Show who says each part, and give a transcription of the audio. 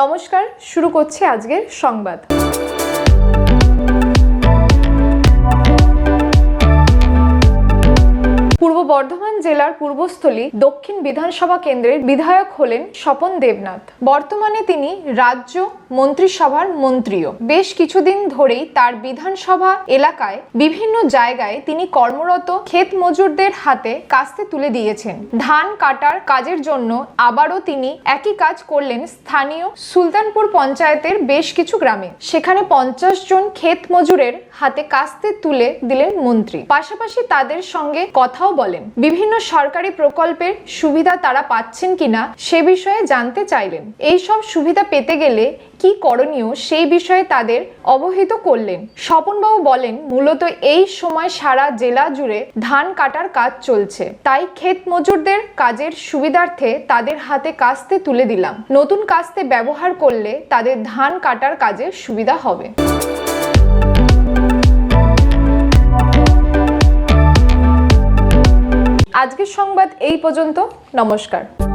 Speaker 1: নমস্কার, শুরু করছি আজকের সংবাদ। পূর্ব বর্ধমান জেলার পূর্বস্থলী দক্ষিণ বিধানসভা কেন্দ্রের বিধায়ক হলেন স্বপন দেবনাথ। বর্তমানে তিনি রাজ্য মন্ত্রিসভার মন্ত্রীও। বেশ কিছুদিন ধরেই তার বিধানসভা এলাকায় বিভিন্ন জায়গায় তিনি কর্মরত ক্ষেত মজুরদের হাতে কাস্তে তুলে দিয়েছেন। ধান কাটার কাজের জন্য আবারও তিনি একই কাজ করলেন স্থানীয় সুলতানপুর পঞ্চায়েতের বেশ কিছু গ্রামে। সেখানে পঞ্চাশ জন ক্ষেত মজুরের হাতে কাস্তে তুলে দিলেন মন্ত্রী। পাশাপাশি তাদের সঙ্গে কথাও বলেন। বিভিন্ন সরকারি প্রকল্পের সুবিধা তারা পাচ্ছেন কিনা সে বিষয়ে জানতে চাইলেন। এই সব সুবিধা পেতে গেলে কি করণীয় সেই বিষয়ে তাদের অবহিত করলেন। স্বপনবাবু বলেন, মূলত এই সময় সারা জেলা জুড়ে ধান কাটার কাজ চলছে। তাই ক্ষেত মজুরদের কাজের সুবিধার্থে তাদের হাতে কাস্তে তুলে দিলাম। নতুন কাস্তে ব্যবহার করলে তাদের ধান কাটার কাজে সুবিধা হবে। আজকের সংবাদ এই পর্যন্ত। নমস্কার।